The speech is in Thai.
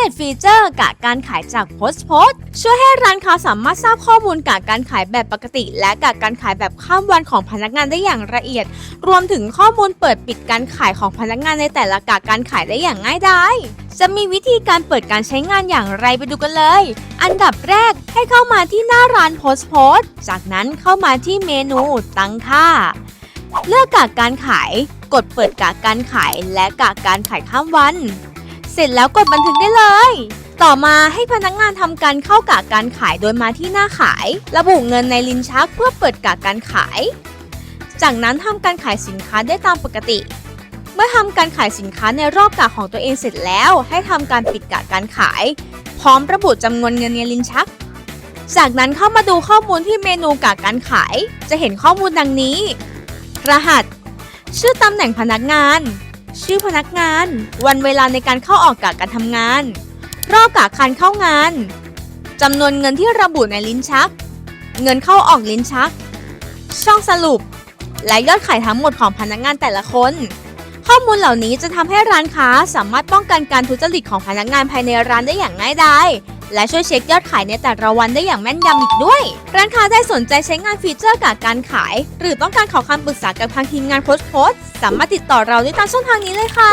เด็ดฟีเจอร์กะการขายจากโพสต์โพสช่วยให้ร้านค้าสามารถทราบข้อมูลกะการขายแบบปกติ และกะการขายแบบข้ามวันของพนักงานได้อย่างละเอียด รวมถึงข้อมูลเปิดปิดการขายของพนักงานในแต่ละกะการขายได้อย่างง่ายดายจะมีวิธีการเปิดการใช้งานอย่างไรไปดูกันเลย อันดับแรกให้เข้ามาที่หน้าร้านโพสต์โพสจากนั้นเข้ามาที่เมนูตั้งค่า เลือกกะการขาย กดเปิดกะการขายและกะการขายข้ามวัน ร็จแล้วกดบันทึกได้เลย ต่อมาให้พนักงานทำการเข้ากะการขายโดยมาที่หน้าขาย ระบุเงินในลิ้นชักเพื่อเปิดกะการขาย จากนั้นทำการขายสินค้าได้ตามปกติ เมื่อทำการขายสินค้าในรอบกะของตัวเองเสร็จแล้ว ให้ทำการปิดกะการขาย พร้อมระบุจำนวนเงินในลิ้นชัก จากนั้นเข้ามาดูข้อมูลที่เมนูกะการขาย จะเห็นข้อมูลดังนี้ รหัส ชื่อตำแหน่งพนักงาน ชื่อพนักงาน วันเวลาในการเข้าออกกะการทำงาน รอบกะการเข้างานจำนวนเงินที่ระบุในลิ้นชัก เงินเข้าออกลิ้นชัก ช่องสรุป และยอดขายทั้งหมดของพนักงานแต่ละคน ข้อมูลเหล่านี้จะทำให้ร้านค้าสามารถป้องกันการทุจริตของพนักงานภายในร้านได้อย่างง่ายดาย และช่วยเช็คยอดขายในแต่ละวันได้อย่างแม่นยำอีกด้วย ร้านค้าได้สนใจใช้งานฟีเจอร์กับการขาย หรือต้องการขอคำปรึกษากับทางทีมงานโพสต์โพสต์สามารถติดต่อเราได้ตามช่องทางนี้เลยค่ะ